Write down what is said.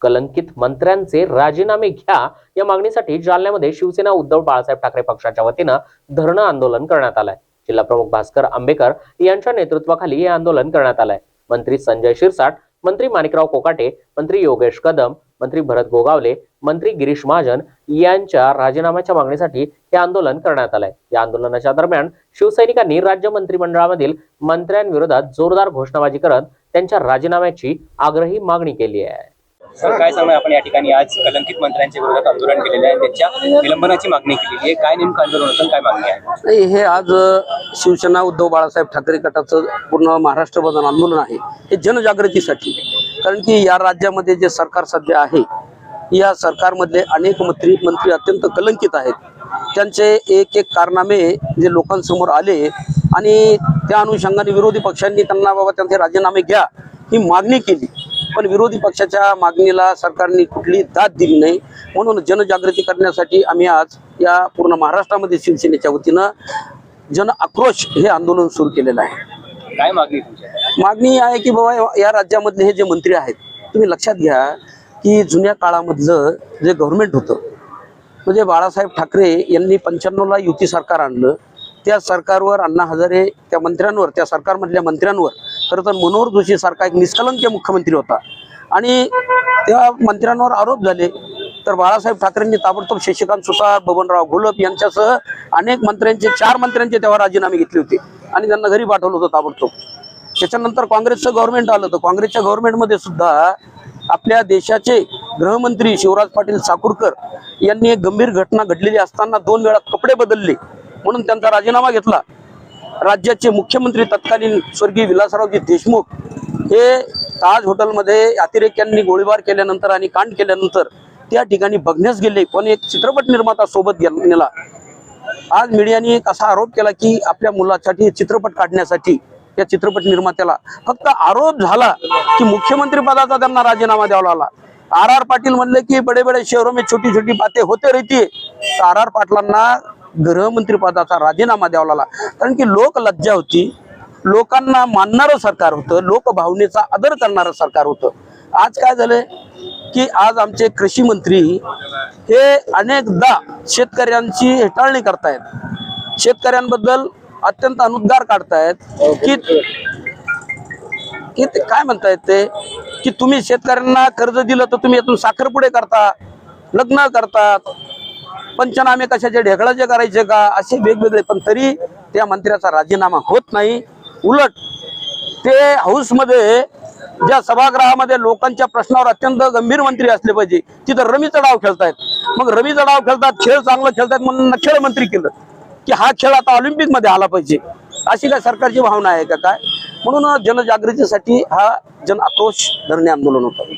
कलंकित मंत्र्यांचे राजीनामे घ्या या मागणीसाठी जालन्यामध्ये शिवसेना उद्धव बाळासाहेब ठाकरे पक्षाच्या वतीनं धरणं आंदोलन करण्यात आलंय. जिल्हा प्रमुख भास्कर आंबेकर यांच्या नेतृत्वाखाली हे आंदोलन करण्यात आलंय. मंत्री संजय शिरसाट मंत्री माणिकराव कोकाटे मंत्री योगेश कदम मंत्री भरत गोगावले मंत्री गिरीश महाजन यांच्या राजीनाम्याच्या मागणीसाठी हे आंदोलन करण्यात आलंय. या आंदोलनाच्या दरम्यान शिवसैनिकांनी राज्य मंत्रिमंडळामधील मंत्र्यांविरोधात जोरदार घोषणाबाजी करत त्यांच्या राजीनाम्याची आग्रही मागणी केली आहे. सर काय सांगणार आपण या ठिकाणी आज कलंकित मंत्र्यांच्या विरोधात आंदोलन केलेलं आहे. त्यांच्या निलंबनाची मागणी केलेली आहे. काय नेमकं आंदोलन होतं काय मागणी आहे? नाही हे आज शिवसेना उद्धव बाळासाहेब ठाकरे गटाचं पूर्ण महाराष्ट्रभर आंदोलन आहे. हे जनजागृतीसाठी. कारण की या राज्यामध्ये जे सरकार सध्या आहे या सरकारमधले अनेक मंत्री मंत्री अत्यंत कलंकित आहेत. त्यांचे एक एक कारनामे जे लोकांसमोर आले आणि त्या अनुषंगाने विरोधी पक्षांनी त्यांना बाबा त्यांचे राजीनामे घ्या ही मागणी केली. पण विरोधी पक्षाच्या मागणीला सरकारने कुठली दाद दिली नाही. म्हणून जनजागृती करण्यासाठी आम्ही आज या पूर्ण महाराष्ट्रामध्ये शिवसेनेच्या वतीनं जन आक्रोश हे आंदोलन सुरू केलेलं आहे. काय मागणी मागणी आहे की बाबा या राज्यामधले हे जे मंत्री आहेत तुम्ही लक्षात घ्या की जुन्या काळामधलं जे गव्हर्नमेंट होतं म्हणजे बाळासाहेब ठाकरे यांनी पंच्याण्णवला युती सरकार आणलं. त्या सरकारवर अण्णा हजारे त्या मंत्र्यांवर त्या सरकारमधल्या मंत्र्यांवर खरं तर मनोहर जोशी सारखा एक निष्कलंक मुख्यमंत्री होता. आणि त्या मंत्र्यांवर आरोप झाले. तर बाळासाहेब ठाकरेंनी ताबडतोब शशिकांत सुतार बबनराव घोलप यांच्यासह अनेक मंत्र्यांचे चार मंत्र्यांचे तेव्हा राजीनामे घेतले होते. आणि त्यांना घरी पाठवलं होतं ताबडतोब. त्याच्यानंतर काँग्रेसचं गव्हर्नमेंट आलं तर काँग्रेसच्या गव्हर्नमेंटमध्ये सुद्धा आपल्या देशाचे गृहमंत्री शिवराज पाटील साकूरकर यांनी एक गंभीर घटना घडलेली असताना दोन वेळा कपडे बदलले. म्हणून त्यांचा राजीनामा घेतला. राज्याचे मुख्यमंत्री तत्कालीन स्वर्गीय विलासरावजी देशमुख हे ताज हॉटेलमध्ये अतिरेक्यांनी गोळीबार केल्यानंतर आणि कांड केल्यानंतर त्या ठिकाणी बघण्यास गेले. पण एक चित्रपट निर्माता सोबत नेला आज मीडियाने एक असा आरोप केला की आपल्या मुलासाठी चित्रपट काढण्यासाठी या चित्रपट निर्मात्याला फक्त आरोप झाला की मुख्यमंत्री पदाचा त्यांना राजीनामा द्यावा लागला. आर आर पाटील म्हणले की बडे बडे शहरों में छोटी छोटी बातें होते रहती आर आर पाटलांना गृहमंत्रीपदाचा राजीनामा द्यावा लागला. कारण की लोक लज्जा होती. लोकांना मानणारं सरकार होतं. लोकभावनेचा आदर करणारं सरकार होतं. आज काय झालंय? की आज आमचे कृषी मंत्री हे अनेकदा शेतकऱ्यांची हेटाळणी करतायत. शेतकऱ्यांबद्दल अत्यंत अनुद्गार काढतायत. की की ते काय म्हणतायत ते? की तुम्ही शेतकऱ्यांना कर्ज दिलं तर तुम्ही यातून साखरपुडे करता लग्न करतात. पंचनामे कशाचे ढेकळाचे करायचे का? असे वेगवेगळे पण तरी त्या मंत्र्याचा राजीनामा होत नाही. उलट ते हाऊसमध्ये ज्या सभागृहामध्ये लोकांच्या प्रश्नावर अत्यंत गंभीर मंत्री असले पाहिजे तिथं रमीचा डाव खेळतायत. मग रमीचा डाव खेळतात खेळ चांगला खेळतायत म्हणून खेळ मंत्री केलं की हा खेळ आता ऑलिम्पिकमध्ये आला पाहिजे. अशी काय सरकारची भावना आहे का काय? म्हणून जनजागृतीसाठी हा जन आक्रोश धरणे आंदोलन होतं.